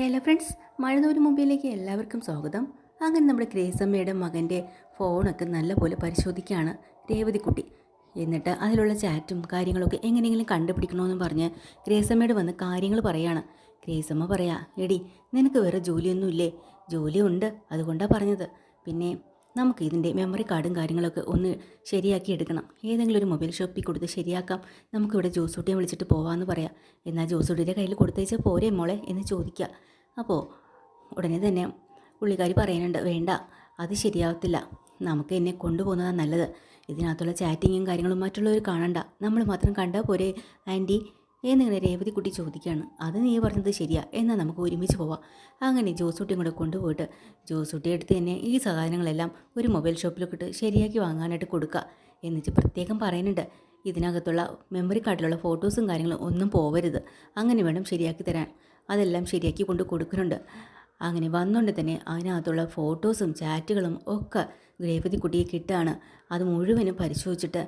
Hello friends മഴനൂര് മുമ്പിലേക്ക് എല്ലാവർക്കും സ്വാഗതം. അങ്ങനെ നമ്മുടെ ഗ്രേസമ്മയുടെ മകന്റെ ഫോണൊക്കെ നല്ലപോലെ പരിശോധിക്കുകയാണ് രേവതിക്കുട്ടി എന്നിട്ട് അതിലുള്ള ചാറ്റും കാര്യങ്ങളൊക്കെ എങ്ങനെയെങ്കിലും കണ്ടുപിടിക്കണമെന്ന് പറഞ്ഞ് ഗ്രേസമ്മയോട് വന്ന് കാര്യങ്ങൾ പറയാണ്. ഗ്രേസമ്മ പറയാ എടി നിനക്ക് വേറെ ജോലിയൊന്നുമില്ലേ? ജോലിയുണ്ട് അതുകൊണ്ടാണ് പറഞ്ഞത്. പിന്നെ നമുക്ക് ഇതിന്റെ മെമ്മറി കാർഡും കാര്യങ്ങളൊക്കെ ഒന്ന് ശരിയാക്കി എടുക്കണം. ഏതെങ്കിലും ഒരു മൊബൈൽ ഷോപ്പിൽ കൊടുത്ത് ശരിയാക്കാം. നമുക്കിവിടെ ജോസൂട്ടിയെ വിളിച്ചിട്ട് പോവാമെന്ന് പറയാം. എന്നാൽ ജോസൂട്ടിയുടെ കയ്യിൽ കൊടുത്തേച്ചാൽ പോരെ മോളെ എന്ന് ചോദിക്കുക. അപ്പോൾ ഉടനെ തന്നെ പുള്ളിക്കാരി പറയുന്നുണ്ട് വേണ്ട അത് ശരിയാവത്തില്ല. നമുക്ക് എന്നെ കൊണ്ടുപോകുന്നതാണ് നല്ലത്. ഇതിനകത്തുള്ള ചാറ്റിങ്ങും കാര്യങ്ങളും മറ്റുള്ളവർ കാണണ്ട. നമ്മൾ മാത്രം കണ്ടാൽ പോരെ ആന്റി എന്നിങ്ങനെ രേവതി കുട്ടി ചോദിക്കുകയാണ്. അത് നീ പറഞ്ഞത് ശരിയാ. എന്നാൽ നമുക്ക് ഒരുമിച്ച് പോവാം. അങ്ങനെ ജോസൂട്ടിയും കൂടെ കൊണ്ടുപോയിട്ട് ജോസൂട്ടി എടുത്ത് തന്നെ ഈ സാധനങ്ങളെല്ലാം ഒരു മൊബൈൽ ഷോപ്പിലൊക്കെ ഇട്ട് ശരിയാക്കി വാങ്ങാനായിട്ട് കൊടുക്കുക എന്നിട്ട് പ്രത്യേകം പറയുന്നുണ്ട് ഇതിനകത്തുള്ള മെമ്മറി കാർഡിലുള്ള ഫോട്ടോസും കാര്യങ്ങളും ഒന്നും പോവരുത്. അങ്ങനെ വേണം ശരിയാക്കി തരാൻ. അതെല്ലാം ശരിയാക്കി കൊണ്ട് കൊടുക്കുന്നുണ്ട്. അങ്ങനെ വന്നുകൊണ്ട് തന്നെ അതിനകത്തുള്ള ഫോട്ടോസും ചാറ്റുകളും ഒക്കെ രേവതി കുട്ടിയെ കിട്ടുകയാണ് അത് മുഴുവനും പരിശോധിച്ചിട്ട്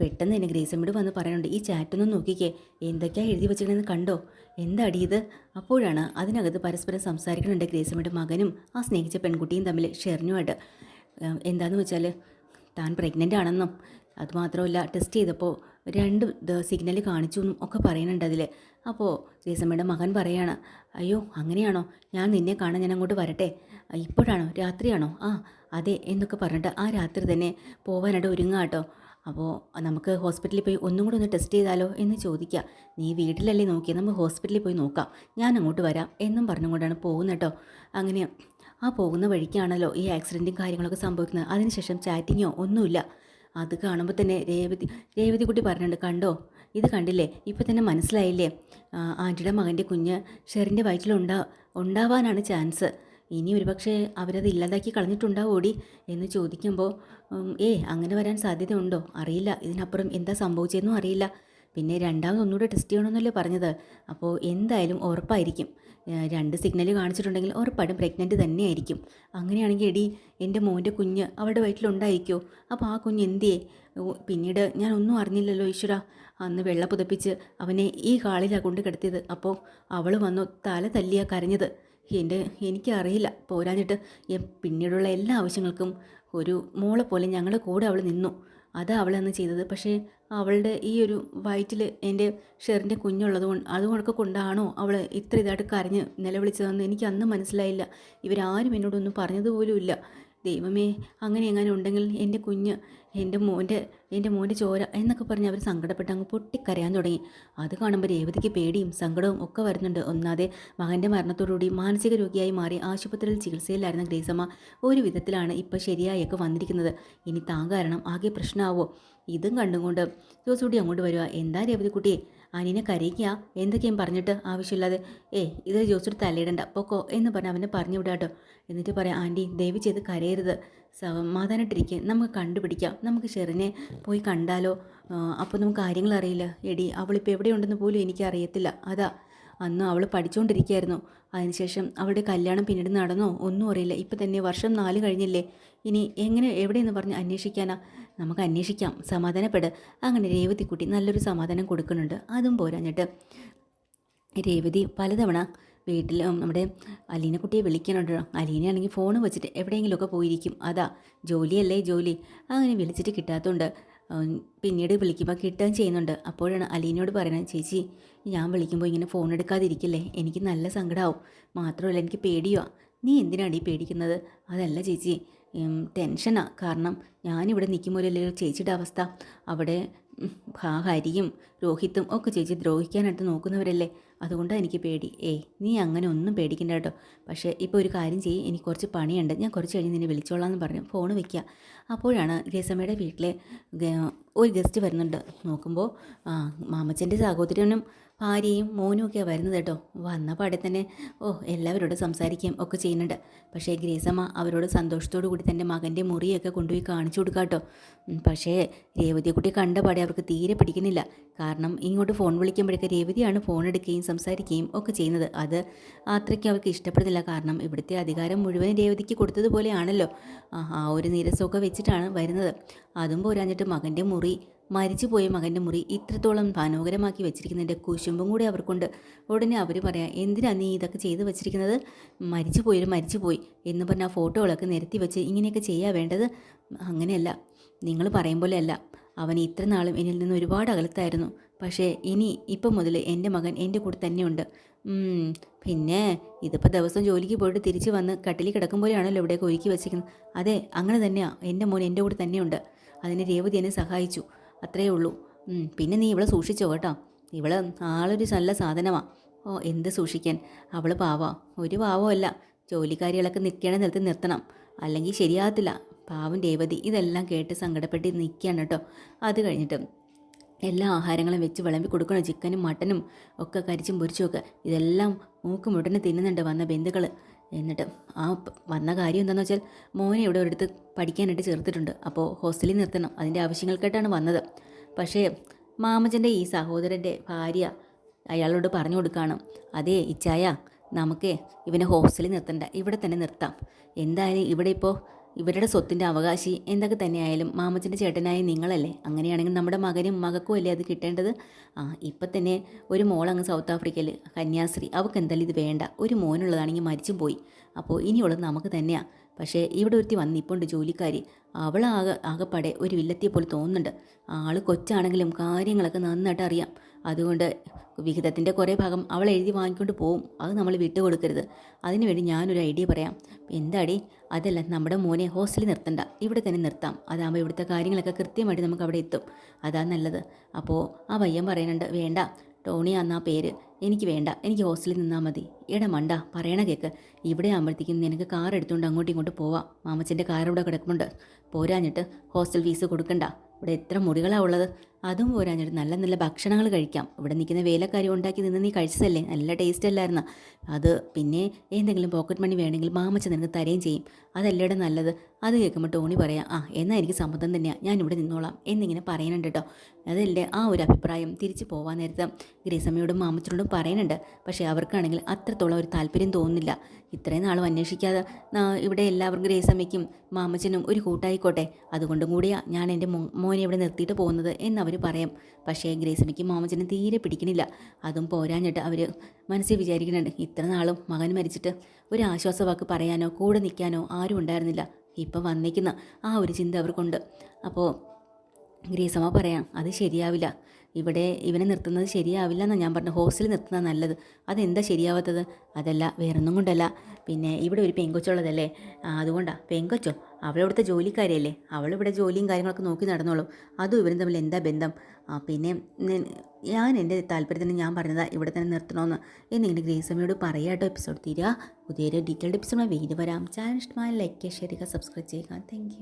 പെട്ടെന്ന് തന്നെ ഗ്രേസമ്മയോട് വന്ന് പറയുന്നുണ്ട് ഈ ചാറ്റൊന്നും നോക്കിക്കേ എന്തൊക്കെയാണ് എഴുതി വെച്ചിരിക്കണമെന്ന് കണ്ടോ? എന്താടി ഇത്? അപ്പോഴാണ് അതിനകത്ത് പരസ്പരം സംസാരിക്കുന്നുണ്ട് ഗ്രേസമ്മയുടെ മകനും ആ സ്നേഹിച്ച പെൺകുട്ടിയും തമ്മിൽ ഷെറിനുമായിട്ട്. എന്താണെന്ന് വെച്ചാൽ താൻ പ്രഗ്നന്റ് ആണെന്നും അതുമാത്രമല്ല ടെസ്റ്റ് ചെയ്തപ്പോൾ രണ്ട് സിഗ്നൽ കാണിച്ചു എന്നും ഒക്കെ പറയുന്നുണ്ട് അതിൽ അപ്പോൾ രേസമ്മയുടെ മകൻ പറയാണ് അയ്യോ അങ്ങനെയാണോ? ഞാൻ നിന്നെ കാണാൻ ഞാൻ അങ്ങോട്ട് വരട്ടെ. ഇപ്പോഴാണോ? രാത്രിയാണോ? ആ അതെ എന്നൊക്കെ പറഞ്ഞിട്ട് ആ രാത്രി തന്നെ പോവാനായിട്ട് ഒരുങ്ങാട്ടോ അപ്പോൾ നമുക്ക് ഹോസ്പിറ്റലിൽ പോയി ഒന്നും കൂടി ഒന്ന് ടെസ്റ്റ് ചെയ്താലോ എന്ന് ചോദിക്കുക. നീ വീട്ടിലല്ലേ നോക്കി നമുക്ക് ഹോസ്പിറ്റലിൽ പോയി നോക്കാം. ഞാൻ അങ്ങോട്ട് വരാം എന്നും പറഞ്ഞുകൊണ്ടാണ് പോകുന്നത് കേട്ടോ. അങ്ങനെ ആ പോകുന്ന വഴിക്കാണല്ലോ ഈ ആക്സിഡന്റും കാര്യങ്ങളൊക്കെ സംഭവിക്കുന്നത്. അതിനുശേഷം ചാറ്റിങ്ങോ ഒന്നുമില്ല. അത് കാണുമ്പോൾ തന്നെ രേവതി രേവതി കുട്ടി പറഞ്ഞിട്ടുണ്ട് കണ്ടോ? ഇത് കണ്ടില്ലേ? ഇപ്പം തന്നെ മനസ്സിലായില്ലേ? ആന്റിയുടെ മകന്റെ കുഞ്ഞ് ഷെറിന്റെ വയറ്റിൽ ഉണ്ടാ ഉണ്ടാവാനാണ് ചാൻസ്. ഇനി ഒരുപക്ഷെ അവരത് ഇല്ലാതാക്കി കളഞ്ഞിട്ടുണ്ടാവോടി? എന്ന് ചോദിക്കുമ്പോൾ ഏ അങ്ങനെ വരാൻ സാധ്യതയുണ്ടോ? അറിയില്ല. ഇതിനപ്പുറം എന്താ സംഭവിച്ചതെന്നും അറിയില്ല. പിന്നെ രണ്ടാമത് ഒന്നുകൂടെ ടെസ്റ്റ് ചെയ്യണമെന്നല്ലേ പറഞ്ഞത്. അപ്പോൾ എന്തായാലും ഉറപ്പായിരിക്കും. രണ്ട് സിഗ്നൽ കാണിച്ചിട്ടുണ്ടെങ്കിൽ ഉറപ്പായിട്ടും പ്രഗ്നന്റ് തന്നെയായിരിക്കും. അങ്ങനെയാണെങ്കിൽ എടി എന്റെ മോന്റെ കുഞ്ഞ് അവളുടെ വയറ്റിലുണ്ടായിരിക്കുമോ അപ്പോൾ ആ കുഞ്ഞ് എന്തിയേ? പിന്നീട് ഞാൻ ഒന്നും അറിഞ്ഞില്ലല്ലോ ഈശ്വര. അന്ന് വെള്ള പുതപ്പിച്ച് അവനെ ഈ കാളിലാണ് കൊണ്ട് കിടത്തിയത്. അപ്പോൾ അവൾ വന്നു തല തല്ലിയാ കരഞ്ഞത്. എന്റെ എനിക്കറിയില്ല. പോരാഞ്ഞിട്ട് പിന്നീടുള്ള എല്ലാ ആവശ്യങ്ങൾക്കും ഒരു മോളെ പോലെ ഞങ്ങളുടെ കൂടെ അവൾ നിന്നു. അതാ അവൾ അന്ന് ചെയ്തത്. പക്ഷേ അവളുടെ ഈ ഒരു വയറ്റിൽ എന്റെ ഷെറിന്റെ കുഞ്ഞുള്ളത് കൊണ്ട് അതുകൊണ്ടൊക്കെ കൊണ്ടാണോ അവൾ ഇത്ര ഇതായിട്ട് കരഞ്ഞ് നിലവിളിച്ചതെന്ന് എനിക്ക് അന്ന് മനസ്സിലായില്ല. ഇവരാരും എന്നോടൊന്നും പറഞ്ഞതുപോലുമില്ല ദൈവമേ അങ്ങനെ എങ്ങനെ ഉണ്ടെങ്കിൽ എന്റെ കുഞ്ഞ് എന്റെ മോന്റെ എന്റെ മോന്റെ ചോര എന്നൊക്കെ പറഞ്ഞ് അവർ സങ്കടപ്പെട്ട് അങ്ങ് പൊട്ടിക്കരയാൻ തുടങ്ങി. അത് കാണുമ്പോൾ രേവതിക്ക് പേടിയും സങ്കടവും ഒക്കെ വരുന്നുണ്ട്. ഒന്നാതെ മകന്റെ മരണത്തോടുകൂടി മാനസിക രോഗിയായി മാറി ആശുപത്രിയിൽ ചികിത്സയിലായിരുന്ന ഗ്രേസമ്മ ഒരു വിധത്തിലാണ് ഇപ്പോൾ ശരിയായൊക്കെ വന്നിരിക്കുന്നത്. ഇനി താൻ കാരണം ആകെ പ്രശ്നമാവോ ഇതും കണ്ടുകൊണ്ട് ജോസൂടി അങ്ങോട്ട് വരിക എന്താ രേവതി കുട്ടിയെ? അനിനെ കരയിക്കുക എന്തൊക്കെയും പറഞ്ഞിട്ട് ആവശ്യമില്ലാതെ? ഏ ഇത് ജോസൂടി തലയിടണ്ട. പൊക്കോ എന്ന് പറഞ്ഞ് അവനെ പറഞ്ഞു വിടാട്ടോ. എന്നിട്ട് പറയാം ആന്റി ദയവ് ചെയ്ത് കരയരുത്. സമാധാനമായിട്ടിരിക്കുക നമുക്ക് കണ്ടുപിടിക്കാം. നമുക്ക് ഷെറിനെ പോയി കണ്ടാലോ? അപ്പോൾ നമുക്ക് കാര്യങ്ങൾ അറിയില്ല. എടി അവളിപ്പോൾ എവിടെയുണ്ടെന്ന് പോലും എനിക്കറിയത്തില്ല. അതാ അന്ന് അവൾ പഠിച്ചുകൊണ്ടിരിക്കുകയായിരുന്നു അതിനുശേഷം അവളുടെ കല്യാണം പിന്നീട് നടന്നോ? ഒന്നും അറിയില്ല. ഇപ്പം തന്നെ വർഷം നാല് കഴിഞ്ഞില്ലേ? ഇനി എങ്ങനെ എവിടെയെന്ന് പറഞ്ഞ് അന്വേഷിക്കാനാ? നമുക്ക് അന്വേഷിക്കാം. സമാധാനപ്പെട്. അങ്ങനെ രേവതിക്കുട്ടി നല്ലൊരു സമാധാനം കൊടുക്കുന്നുണ്ട്. അതും പോരാഞ്ഞിട്ട് രേവതി പലതവണ വീട്ടിൽ നമ്മുടെ അലീന കുട്ടിയെ വിളിക്കണുണ്ട് അലീനയാണെങ്കിൽ ഫോൺ വെച്ചിട്ട് എവിടെയെങ്കിലുമൊക്കെ പോയിരിക്കും. അതാ ജോലിയല്ലേ ജോലി. അങ്ങനെ വിളിച്ചിട്ട് കിട്ടാത്തതുകൊണ്ട് പിന്നീട് വിളിക്കുമ്പോൾ കിട്ടുകയും ചെയ്യുന്നുണ്ട്. അപ്പോഴാണ് അലീനയോട് പറയുന്നത് ചേച്ചി ഞാൻ വിളിക്കുമ്പോൾ ഇങ്ങനെ ഫോൺ എടുക്കാതിരിക്കില്ലേ? എനിക്ക് നല്ല സങ്കടമാവും മാത്രമല്ല എനിക്ക് പേടിയോ നീ എന്തിനാണ് ഈ പേടിക്കുന്നത്? അതല്ല ചേച്ചി ടെൻഷനാണ് ടെൻഷനാ. കാരണം ഞാനിവിടെ നിൽക്കുമ്പോഴല്ലേ ചേച്ചിയുടെ അവസ്ഥ. അവിടെ ഹരിയും രോഹിത്തും ഒക്കെ ചേച്ചി ദ്രോഹിക്കാനായിട്ട് നോക്കുന്നവരല്ലേ? അതുകൊണ്ടാണ് എനിക്ക് പേടി. ഏയ് നീ അങ്ങനെ ഒന്നും പേടിക്കണ്ട കേട്ടോ. പക്ഷേ ഇപ്പോൾ ഒരു കാര്യം ചെയ്യും. എനിക്ക് കുറച്ച് പണിയുണ്ട്. ഞാൻ കുറച്ച് കഴിഞ്ഞ് നിന്നെ വിളിച്ചോളാം എന്ന് പറഞ്ഞു. ഫോൺ വയ്ക്കുക അപ്പോഴാണ് രസമ്മയുടെ വീട്ടിലെ ഒരു ഗസ്റ്റ് വരുന്നുണ്ട്. നോക്കുമ്പോൾ മാമച്ചന്റെ സഹോദരനും ഭാര്യയും മോനും ഒക്കെയാണ് വരുന്നത് കേട്ടോ. വന്ന പാടെ തന്നെ ഓ എല്ലാവരോടും സംസാരിക്കുകയും ഒക്കെ ചെയ്യുന്നുണ്ട്. പക്ഷേ ഗ്രേസമ്മ അവരോട് സന്തോഷത്തോടു കൂടി തന്റെ മകന്റെ മുറിയൊക്കെ കൊണ്ടുപോയി കാണിച്ചു കൊടുക്കുക കേട്ടോ. പക്ഷേ രേവതിയെക്കുട്ടി കണ്ട പാടെ അവർക്ക് തീരെ പിടിക്കുന്നില്ല. കാരണം ഇങ്ങോട്ട് ഫോൺ വിളിക്കുമ്പോഴൊക്കെ രേവതിയാണ് ഫോൺ എടുക്കുകയും സംസാരിക്കുകയും ഒക്കെ ചെയ്യുന്നത്. അത് അത്രയ്ക്ക് അവർക്ക് ഇഷ്ടപ്പെടുന്നില്ല. കാരണം ഇവിടുത്തെ അധികാരം മുഴുവൻ രേവതിക്ക് കൊടുത്തതുപോലെയാണല്ലോ. ആ ഒരു നീരസമൊക്കെ വെച്ചിട്ടാണ് വരുന്നത്. അതും പോരാഞ്ഞിട്ട് മകന്റെ മുറി മരിച്ചുപോയ മകന്റെ മുറി ഇത്രത്തോളം മനോഹരമാക്കി വെച്ചിരിക്കുന്നതിന്റെ കുശുമ്പും കൂടി അവർക്കുണ്ട്. ഉടനെ അവർ പറയാം എന്തിനാ നീ ഇതൊക്കെ ചെയ്തു വെച്ചിരിക്കുന്നത്? മരിച്ചു പോയൊരു മരിച്ചു പോയി എന്ന് പറഞ്ഞ ഫോട്ടോകളൊക്കെ നിരത്തി വെച്ച് ഇങ്ങനെയൊക്കെ ചെയ്യാൻ വേണ്ടത്? അങ്ങനെയല്ല. നിങ്ങൾ പറയും പോലെയല്ല. അവൻ ഇത്ര നാളും എന്നിൽ നിന്ന് ഒരുപാട് അകലത്തായിരുന്നു. പക്ഷേ ഇനി ഇപ്പം മുതൽ എന്റെ മകൻ എന്റെ കൂടെ തന്നെയുണ്ട്. പിന്നെ ഇതിപ്പോൾ ദിവസം ജോലിക്ക് പോയിട്ട് തിരിച്ച് വന്ന് കട്ടിലിൽ കിടക്കും പോലെയാണല്ലോ ഇവിടെയൊക്കെ ഒരുക്കി വെച്ചിരിക്കുന്നത്. അതെ അങ്ങനെ തന്നെയാണ് എന്റെ മോൻ എന്റെ കൂടെ തന്നെയുണ്ട്. അതിന് രേവതി എന്നെ സഹായിച്ചു. അത്രയേ ഉള്ളൂ. പിന്നെ നീ ഇവളെ സൂക്ഷിച്ചോ കേട്ടോ. ഇവൾ ആളൊരു നല്ല സാധനമാണ് ഓ എന്ത് സൂക്ഷിക്കാൻ? അവൾ പാവാ. ഒരു പാവമല്ല ജോലിക്കാരികളൊക്കെ നിൽക്കണ നിലത്ത് നിർത്തണം. അല്ലെങ്കിൽ ശരിയാകത്തില്ല. പാവം രേവതി ഇതെല്ലാം കേട്ട് സങ്കടപ്പെട്ട് നിൽക്കുകയാണ് കേട്ടോ. അത് കഴിഞ്ഞിട്ട് എല്ലാ ആഹാരങ്ങളും വെച്ച് വിളമ്പി കൊടുക്കണം. ചിക്കനും മട്ടനും ഒക്കെ കരിച്ചും പൊരിച്ചും ഒക്കെ. ഇതെല്ലാം മൂക്കും മുട്ടനെ തിന്നുന്നുണ്ട് വന്ന ബന്ധുക്കൾ എന്നിട്ട് ആ വന്ന കാര്യം എന്താണെന്ന് വെച്ചാൽ മോനെ ഇവിടെ ഒരിടത്ത് പഠിക്കാനായിട്ട് ചേർത്തിട്ടുണ്ട്. അപ്പോൾ ഹോസ്റ്റലിൽ നിർത്തണം. അതിന്റെ ആവശ്യങ്ങൾക്കായിട്ടാണ് വന്നത്. പക്ഷേ മാമച്ചന്റെ ഈ സഹോദരന്റെ ഭാര്യ അയാളോട് പറഞ്ഞു കൊടുക്കുകയാണ് അതേ ഇച്ചായ നമുക്ക് ഇവനെ ഹോസ്റ്റലിൽ നിർത്തണ്ട. ഇവിടെ തന്നെ നിർത്താം. എന്തായാലും ഇവിടെ ഇപ്പോൾ ഇവരുടെ സ്വത്തിന്റെ അവകാശി എന്തൊക്കെ തന്നെയായാലും മാമച്ചന്റെ ചേട്ടനായ നിങ്ങളല്ലേ? അങ്ങനെയാണെങ്കിൽ നമ്മുടെ മകനും മകക്കും അല്ലേ അത് കിട്ടേണ്ടത്? ആ ഇപ്പം തന്നെ ഒരു മോൾ അങ്ങ് സൗത്ത് ആഫ്രിക്കയിൽ കന്യാസ്ത്രീ അവൾക്ക് എന്തായാലും ഇത് വേണ്ട. ഒരു മോനുള്ളതാണെങ്കിൽ മരിച്ചും പോയി. അപ്പോൾ ഇനിയുള്ളത് നമുക്ക് തന്നെയാണ് പക്ഷേ ഇവിടെ ഒരുത്തി വന്നിപ്പോണ്ട് ജോലിക്കാരി. അവൾ ആകെ ആകെപ്പാടെ ഒരു വില്ലത്തിയെ പോലെ തോന്നുന്നുണ്ട്. ആൾ കൊച്ചാണെങ്കിലും കാര്യങ്ങളൊക്കെ നന്നായിട്ട് അറിയാം. അതുകൊണ്ട് വിഹിതത്തിന്റെ കുറേ ഭാഗം അവൾ എഴുതി വാങ്ങിക്കൊണ്ട് പോവും. അത് നമ്മൾ വിട്ടു കൊടുക്കരുത് അതിനുവേണ്ടി ഞാനൊരു ഐഡിയ പറയാം. എന്താടി? അതല്ല നമ്മുടെ മോനെ ഹോസ്റ്റലിൽ നിർത്തണ്ട. ഇവിടെ തന്നെ നിർത്താം. അതാകുമ്പോൾ ഇവിടുത്തെ കാര്യങ്ങളൊക്കെ കൃത്യമായിട്ട് നമുക്ക് അവിടെ എത്തും. അതാ നല്ലത്. അപ്പോൾ ആ പയ്യൻ പറയുന്നുണ്ട് വേണ്ട. ടോണി എന്നാ പേര്. എനിക്ക് വേണ്ട. എനിക്ക് ഹോസ്റ്റലിൽ നിന്നാൽ മതി. എടാ മണ്ട പറയണ കേക്ക്. ഇവിടെ ആകുമ്പോഴത്തേക്കും നിനക്ക് കാർ എടുത്തുകൊണ്ട് അങ്ങോട്ടും ഇങ്ങോട്ട് പോവാം. മാമച്ചന്റെ കാർ ഇവിടെ കിടക്കുന്നുണ്ട് പോരാഞ്ഞിട്ട് ഹോസ്റ്റൽ ഫീസ് കൊടുക്കണ്ട. ഇവിടെ എത്ര മുറികളാണ് ഉള്ളത്? അതും പോരാഞ്ഞിട്ട് നല്ല നല്ല ഭക്ഷണങ്ങൾ കഴിക്കാം. ഇവിടെ നിൽക്കുന്ന വേലക്കാരി ഉണ്ടാക്കി നിന്ന് നീ കഴിച്ചതല്ലേ? നല്ല ടേസ്റ്റ് അല്ലായിരുന്നു? അത് പിന്നെ എന്തെങ്കിലും പോക്കറ്റ് മണി വേണമെങ്കിൽ മാമച്ച നിനക്ക് തരുകയും ചെയ്യും. അതല്ലേടെ നല്ലത്? അത് കേൾക്കുമ്പോൾ ടോണി പറയാം ആ എന്നാൽ എനിക്ക് സമ്മതം തന്നെയാണ് ഞാൻ ഇവിടെ നിന്നോളാം. എന്നിങ്ങനെ പറയുന്നുണ്ട് കേട്ടോ. അതല്ലേ ആ ഒരു അഭിപ്രായം തിരിച്ചു പോകാൻ നേരത്തെ ഗ്രേസമ്മയോടും മാമച്ചനോടും പറയുന്നുണ്ട്. പക്ഷേ അവർക്കാണെങ്കിൽ അത്രത്തോളം ഒരു താല്പര്യം തോന്നുന്നില്ല. ഇത്രയും നാളും അന്വേഷിക്കാതെ ഇവിടെ എല്ലാവർക്കും ഗ്രേസമ്മയ്ക്കും മാമച്ചനും ഒരു കൂട്ടായിക്കോട്ടെ. അതുകൊണ്ടും കൂടിയാണ് ഞാൻ എന്റെ മോനെ ഇവിടെ നിർത്തിയിട്ട് പോകുന്നത് എന്നവർ പറയും. പക്ഷേ ഗ്രേസമ്മയ്ക്കും മാമച്ചനെ തീരെ പിടിക്കണില്ല. അതും പോരാഞ്ഞിട്ട് അവർ മനസ്സിൽ വിചാരിക്കുന്നുണ്ട് ഇത്ര നാളും മകൻ മരിച്ചിട്ട് ഒരു ആശ്വാസവാക്ക് പറയാനോ കൂടെ നിൽക്കാനോ ആരും ഉണ്ടായിരുന്നില്ല. ഇപ്പം വന്നേക്കുന്ന ആ ഒരു ചിന്ത അവർക്കുണ്ട്. അപ്പോൾ ഗ്രീസമ്മ പറയാം അത് ശരിയാവില്ല. ഇവിടെ ഇവനെ നിർത്തുന്നത് ശരിയാവില്ല എന്നാണ് ഞാൻ പറഞ്ഞു ഹോസ്റ്റലിൽ നിർത്തുന്നത് നല്ലത്. അതെന്താ ശരിയാവാത്തത്? അതല്ല വേറൊന്നും കൊണ്ടല്ല. പിന്നെ ഇവിടെ ഒരു പെങ്കൊച്ചുള്ളതല്ലേ അതുകൊണ്ടാണ് അതുകൊണ്ടാ. പെങ്കൊച്ചോ അവളിവിടുത്തെ ജോലിക്കാരിയല്ലേ? അവളിവിടെ ജോലിയും കാര്യങ്ങളൊക്കെ നോക്കി നടന്നോളും. അതും ഇവരും തമ്മിൽ എന്താ ബന്ധം? പിന്നെ ഞാൻ എന്റെ താല്പര്യത്തിന് ഞാൻ പറഞ്ഞതാ ഇവിടെ തന്നെ നിർത്തണമെന്ന് എന്നിങ്ങനെ ഗ്രേസമ്മയോട് പറയാട്ടോ എപ്പിസോഡ് തീരുക. പുതിയൊരു ഡീറ്റെയിൽഡ് എപ്പിസോഡ് വീട് വരാം. ചാനൽ ഇഷ്ടമായ ലൈക്ക് ചെയ്യുക സബ്സ്ക്രൈബ് ചെയ്യുക. താങ്ക്